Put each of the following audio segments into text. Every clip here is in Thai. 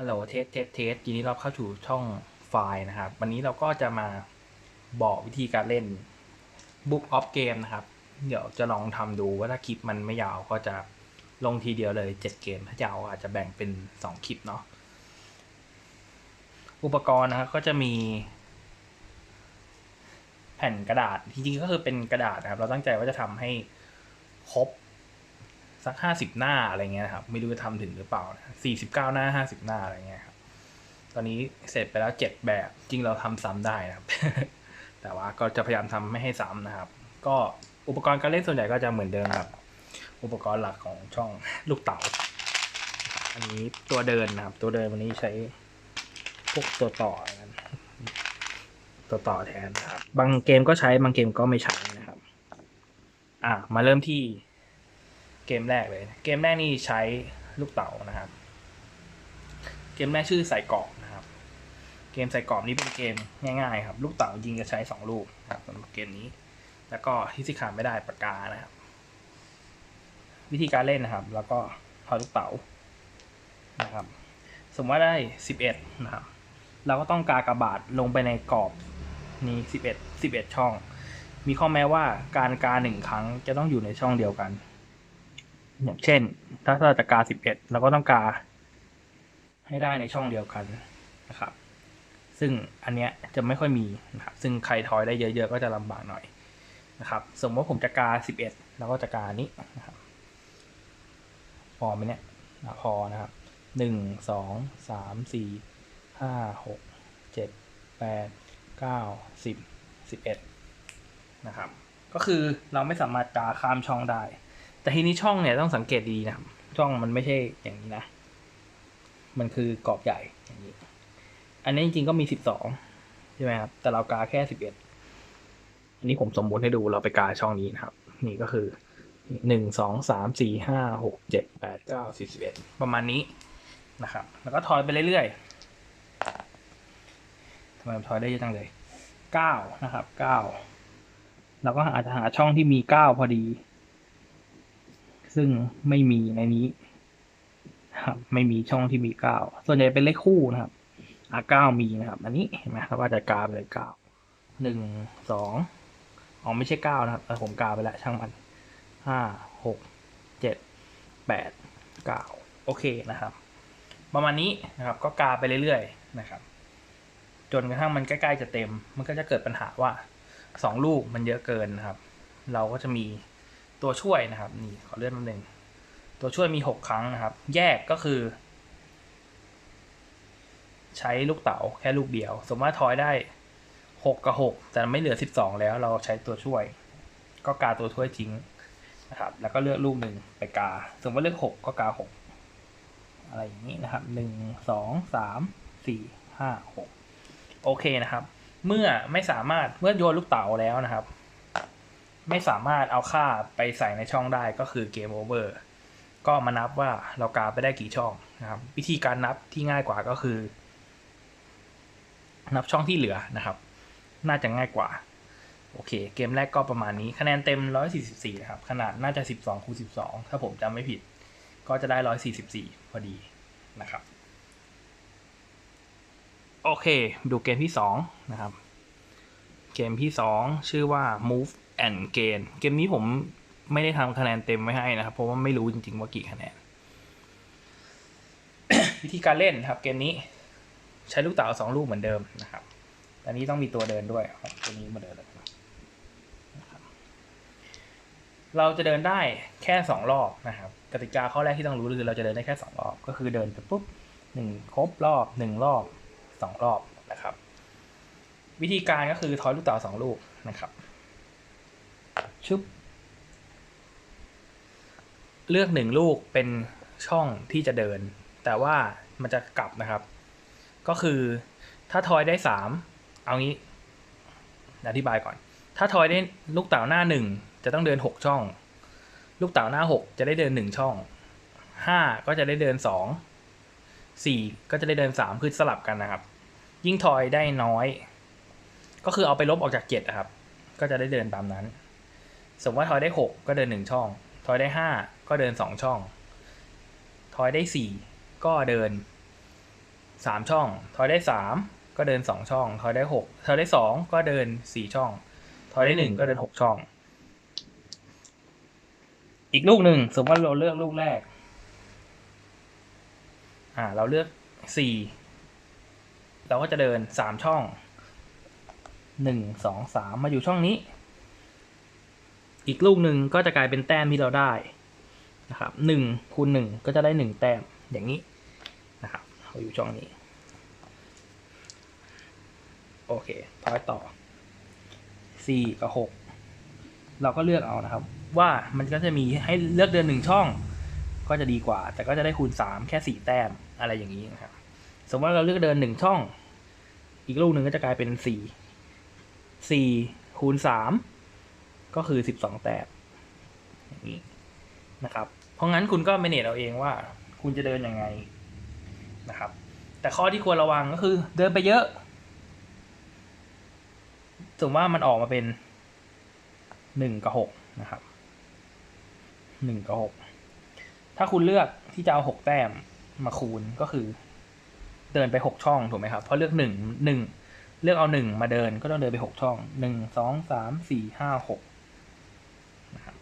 ฮัลโหลเทสเทสเทสยินดีต้อนรับเข้าสู่ช่องไฟล์นะครับ วันนี้เราก็จะมาบอกวิธีการเล่น Book of Game นะครับ เดี๋ยวจะลองทำดูว่าถ้าคลิปมันไม่ยาวก็จะลงทีเดียวเลย 7 เกม ถ้ายาวอาจจะแบ่งเป็น 2 คลิปเนาะอุปกรณ์นะครับก็จะมี แผ่นกระดาษจริงๆก็คือเป็นกระดาษนะครับ เราตั้งใจว่าจะทำให้ครบ สักห้าสิบหน้าอะไรเงี้ยนะครับ ไม่รู้จะทำถึงหรือเปล่าสี่สิบเก้าหน้าห้าสิบหน้าอะไรเงี้ยครับ ตอนนี้เสร็จไปแล้วเจ็ดแบบ จริงเราทำซ้ำได้นะครับ แต่ว่าก็จะพยายามทำไม่ให้ซ้ำนะครับ ก็อุปกรณ์การเล่นส่วนใหญ่ก็จะเหมือนเดิมครับ อุปกรณ์หลักของช่องลูกเต๋า อันนี้ตัวเดินนะครับ ตัวเดินวันนี้ใช้พวกตัวต่อกันตัวต่อแทนนะครับ บางเกมก็ใช้บางเกมก็ไม่ใช้นะครับ อะมาเริ่มที่ เกมแรกเลย เกมแรกนี่ใช้ลูกเต๋านะครับ เกมแรกชื่อใส่กรอบนะครับ เกมใส่กรอบนี้เป็นเกมง่ายๆครับ ลูกเต๋าจริงจะใช้สองลูกนะครับสำหรับเกมนี้ แล้วก็ที่สิขาดไม่ได้ปากกานะครับ วิธีการเล่นนะครับ แล้วก็ทอยลูกเต๋านะครับ สมมติว่าได้สิบเอ็ดนะครับ เราก็ต้องกากระบาดลงไปในกรอบนี้สิบเอ็ดสิบเอ็ดช่อง มีข้อแม้ว่าการกาหนึ่งครั้งจะต้องอยู่ในช่องเดียวกัน อย่างเช่น ถ้าเราจะกาสิบเอ็ดเราก็ต้องกา ให้ได้ในช่องเดียวกันนะครับ ซึ่งอันเนี้ยจะไม่ค่อยมีนะครับ ซึ่งใครทอยได้เยอะ ๆ ก็จะลำบากหน่อยนะครับ สมมติว่าผมจะกาสิบเอ็ดเราก็จะกานี้นะครับพอไหมเนี่ยพอนะครับหนึ่งสองสามสี่ห้าหกเจ็ดแปดเก้าสิบสิบเอ็ดนะครับ ก็คือเราไม่สามารถกาข้ามช่องได้ แต่ทีนี้ช่องเนี่ยต้องสังเกตดีนะครับช่องมันไม่ใช่อย่างนี้นะ มันคือกรอบใหญ่อย่างนี้ อันนี้จริงๆก็มีสิบสองใช่ไหมครับ แต่เรากาแค่สิบเอ็ดอันนี้ผมสมมติให้ดูเราไปกาช่องนี้นะครับ นี่ก็คือหนึ่งสองสามสี่ห้าหกเจ็ดแปดเก้าสิบสิบเอ็ดประมาณนี้นะครับ แล้วก็ทอยไปเรื่อยๆทำไมผมทอยได้เยอะจังเลยเก้านะครับเก้าเราก็อาจจะหาช่องที่มีเก้าพอดี ซึ่งไม่มีในนี้ครับไม่มีช่องที่มีเก้าส่วนใหญ่เป็นเลขคู่นะครับอะเก้ามีนะครับ อันนี้เห็นไหมเราก็จะกาไปเลยเก้าหนึ่งสองอ๋อไม่ใช่เก้านะครับแต่ผมกาไปแล้วช่างมันห้าหกเจ็ดแปดเก้าโอเคนะครับ ประมาณนี้นะครับ ก็กาไปเรื่อยๆนะครับ จนกระทั่งมันใกล้ๆจะเต็ม มันก็จะเกิดปัญหาว่าสองลูกมันเยอะเกินนะครับ เราก็จะมี ตัวช่วยนะครับนี่ขอเลื่อนมาหนึ่งตัวช่วยมีหกครั้งนะครับ แยกก็คือ ใช้ลูกเต๋าแค่ลูกเดียว สมมติว่าทอยได้หกกับหกแต่ไม่เหลือสิบสองแล้วเราใช้ตัวช่วย ก็กาตัวช่วยทิ้งนะครับ แล้วก็เลือกลูกหนึ่งไปกา สมมติเลือกหกก็กาหกอะไรอย่างนี้นะครับหนึ่งสองสามสี่ห้าหกโอเคนะครับ เมื่อไม่สามารถเมื่อโยนลูกเต๋าแล้วนะครับ ไม่สามารถเอาค่าไปใส่ในช่องได้ก็คือเกมโอเวอร์ก็มานับว่าเรากาไปได้กี่ช่องนะครับ วิธีการนับที่ง่ายกว่าก็คือ นับช่องที่เหลือนะครับ น่าจะง่ายกว่า โอเค เกมแรกก็ประมาณนี้คะแนนเต็ม 144นะครับ ขนาดน่าจะ 12คูณ12 ถ้าผมจำไม่ผิด ก็จะได้ 144 พอดีนะครับ โอเค ดูเกมที่ 2 นะครับ เกมที่ 2 ชื่อว่า move and gain เกมนี้ผมไม่ได้ทำคะแนนเต็มไว้ให้นะครับ เพราะว่าไม่รู้จริงๆว่ากี่คะแนน วิธีการเล่นครับเกมนี้ ใช้ลูกเต๋าสองลูกเหมือนเดิมนะครับอันนี้ต้องมีตัวเดินด้วยครับตัวนี้มาเดินเลยเราจะเดินได้แค่สองรอบนะครับกติกาข้อแรกที่ต้องรู้คือเราจะเดินได้แค่สองรอบ ก็คือเดินไปปุ๊บหนึ่งครบรอบหนึ่งรอบสองรอบนะครับ วิธีการก็คือทอยลูกเต๋าสองลูกนะครับ ชุบเลือกหนึ่งลูกเป็นช่องที่จะเดิน แต่ว่ามันจะกลับนะครับ ก็คือถ้าทอยได้สามเอางี้อธิบายก่อน ถ้าทอยได้ลูกเต๋าหน้าหนึ่งจะต้องเดินหกช่อง ลูกเต๋าหน้าหกจะได้เดินหนึ่งช่องห้าก็จะได้เดินสองสี่ก็จะได้เดินสามคือสลับกันนะครับ ยิ่งทอยได้น้อย ก็คือเอาไปลบออกจากเจ็ดนะครับ ก็จะได้เดินตามนั้น สมมติว่าทอยได้หกก็เดินหนึ่งช่อง ทอยได้ห้าก็เดินสองช่อง ทอยได้สี่ก็เดินสามช่อง ทอยได้สามก็เดินสองช่อง ทอยได้หกทอยได้สองก็เดินสี่ช่อง ทอยได้หนึ่งก็เดินหกช่อง อีกลูกหนึ่งสมมติว่าเราเลือกลูกแรก อ่า เราเลือกสี่เราก็จะเดินสามช่องหนึ่งสองสามมาอยู่ช่องนี้ อีกลูกหนึ่งก็จะกลายเป็นแต้มที่เราได้นะครับหนึ่งคูณหนึ่งก็จะได้หนึ่งแต้มอย่างนี้นะครับเราอยู่ช่องนี้ โอเคทอยต่อสี่กับหกเราก็เลือกเอานะครับ ว่ามันก็จะมีให้เลือกเดินหนึ่งช่อง ก็จะดีกว่า แต่ก็จะได้คูณสามแค่สี่แต้มอะไรอย่างนี้นะครับสมมติว่าเราเลือกเดินหนึ่งช่อง อีกลูกหนึ่งก็จะกลายเป็นสี่สี่คูณสาม ก็คือสิบสองแต้มนี้นะครับ เพราะงั้นคุณก็เมเนจเอาเองว่า คุณจะเดินยังไงนะครับ แต่ข้อที่ควรระวังก็คือ เดินไปเยอะสมมติว่ามันออกมาเป็นหนึ่งกับหกนะครับหนึ่งกับหกถ้าคุณเลือกที่จะเอาหกแต้มมาคูณก็คือ เดินไปหกช่องถูกไหมครับ เพราะเลือกหนึ่งหนึ่งเลือกเอาหนึ่งมาเดินก็ต้องเดินไปหกช่องหนึ่งสองสามสี่ห้าหกนะครับ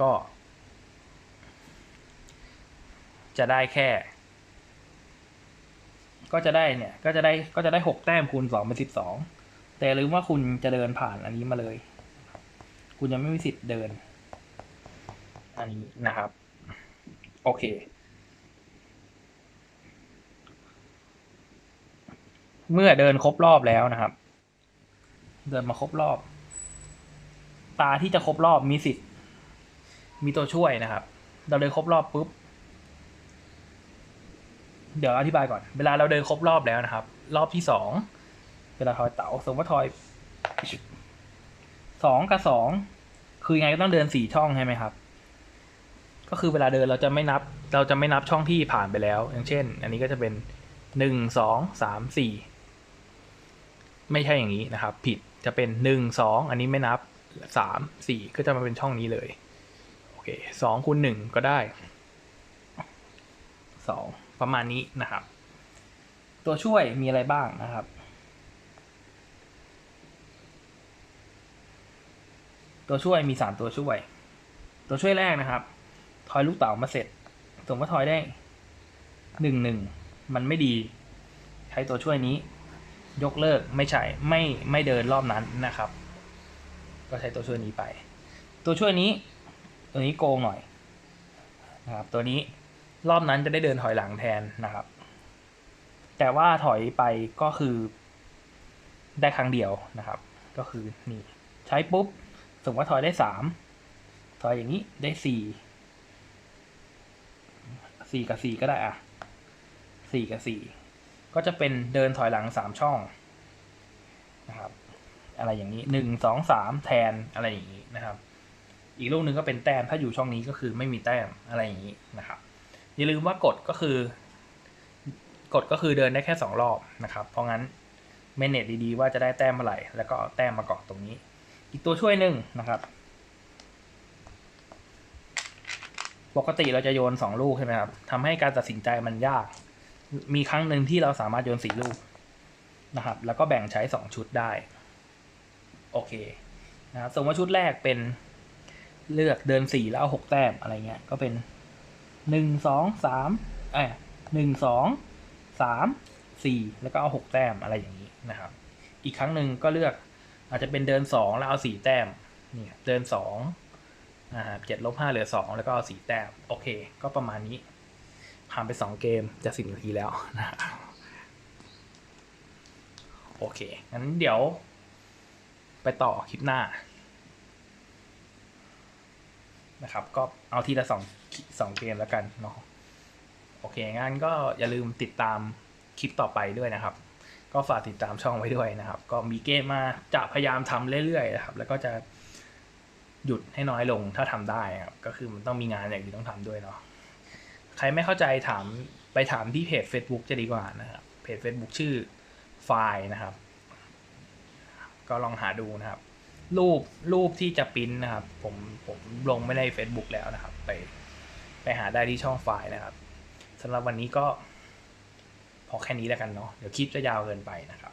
ก็ จะได้แค่ ก็จะได้เนี่ย ก็จะได้ก็จะได้หกแต้มคูณสองเป็นสิบสองแต่ลืมว่าคุณจะเดินผ่านอันนี้มาเลย คุณยังไม่มีสิทธิ์เดิน อันนี้นะครับ โอเค เมื่อเดินครบรอบแล้วนะครับ เดินมาครบรอบ ตาที่จะครบรอบมีสิทธิ์ มีตัวช่วยนะครับ เราเดินครบรอบปุ๊บ เดี๋ยวอธิบายก่อน เวลาเราเดินครบรอบแล้วนะครับ รอบที่สองเวลาทอยเต๋าสมมติว่าทอยสองกับสองคือยังไงก็ต้องเดินสี่ช่องใช่ไหมครับ ก็คือเวลาเดินเราจะไม่นับ เราจะไม่นับช่องที่ผ่านไปแล้ว อย่างเช่น อันนี้ก็จะเป็นหนึ่งสองสามสี่ไม่ใช่อย่างนี้นะครับ ผิดจะเป็นหนึ่งสองอันนี้ไม่นับสามสี่ก็จะมาเป็นช่องนี้เลย เคสองคูณหนึ่งก็ได้สองประมาณนี้นะครับ ตัวช่วยมีอะไรบ้างนะครับ ตัวช่วยมีสามตัวช่วย ตัวช่วยแรกนะครับ ทอยลูกเต๋ามาเสร็จสมมติทอยได้หนึ่งหนึ่งมันไม่ดี ใช้ตัวช่วยนี้ ยกเลิกไม่ใช่ไม่ไม่เดินรอบนั้นนะครับ ก็ใช้ตัวช่วยนี้ไป ตัวช่วยนี้ ตัวนี้โกงหน่อยนะครับตัวนี้รอบนั้นจะได้เดินถอยหลังแทนนะครับ แต่ว่าถอยไปก็คือได้ครั้งเดียวนะครับ ก็คือนี่ใช้ปุ๊บสมมติว่าถอยได้สามถอยอย่างนี้ได้สี่สี่กับสี่ก็ได้อะสี่กับสี่ก็จะเป็นเดินถอยหลังสามช่องนะครับ อะไรอย่างนี้หนึ่งสองสามแทนอะไรอย่างนี้นะครับ อีกลูกหนึ่งก็เป็นแต้ม ถ้าอยู่ช่องนี้ก็คือไม่มีแต้มอะไรอย่างนี้นะครับ อย่าลืมว่ากฎก็คือ กฎก็คือเดินได้แค่สองรอบนะครับ เพราะงั้นเมเนจดีๆว่าจะได้แต้มเมื่อไหร่ แล้วก็เอาแต้มมาเกาะตรงนี้ อีกตัวช่วยหนึ่งนะครับ ปกติเราจะโยนสองลูกใช่ไหมครับทำให้การตัดสินใจมันยาก มีครั้งหนึ่งที่เราสามารถโยนสี่ลูกนะครับ แล้วก็แบ่งใช้สองชุดได้ โอเคนะครับสมมติว่าชุดแรกเป็น เลือกเดินสี่แล้วเอาหกแต้มอะไรเงี้ย ก็เป็นหนึ่งสองสามเอ้หนึ่งสองสามสี่แล้วก็เอาหกแต้มอะไรอย่างนี้นะครับ อีกครั้งหนึ่งก็เลือกอาจจะเป็นเดินสองแล้วเอาสี่แต้มนี่เดินสองนะครับเจ็ดลบห้าเหลือสองแล้วก็เอาสี่แต้มโอเค ก็ประมาณนี้ผ่านไปสองเกมจะสิบนาทีแล้วนะโอเคงั้นเดี๋ยวไปต่อคลิปหน้า นะครับ ก็เอาทีละสองสองเกมแล้วกันเนาะโอเคงั้นก็อย่าลืมติดตามคลิปต่อไปด้วยนะครับ ก็ฝากติดตามช่องไว้ด้วยนะครับ ก็มีเกมมาจะพยายามทำเรื่อยๆนะครับ แล้วก็จะหยุดให้น้อยลงถ้าทำได้ครับก็คือมันต้องมีงานอย่างอื่นต้องทำด้วยเนาะใครไม่เข้าใจถามไปถามที่เพจ Facebook จะดีกว่านะครับเพจ Facebook ชื่อไฟล์นะครับ ก็ลองหาดูนะครับ รูปรูปที่จะปริ้นนะครับ ผมผมลงไม่ใน Facebook แล้วนะครับ ไปไปหาได้ที่ช่องไฟล์นะครับสำหรับวันนี้ก็พอแค่นี้แล้วกันเนาะเดี๋ยวคลิปจะยาวเกินไปนะครับ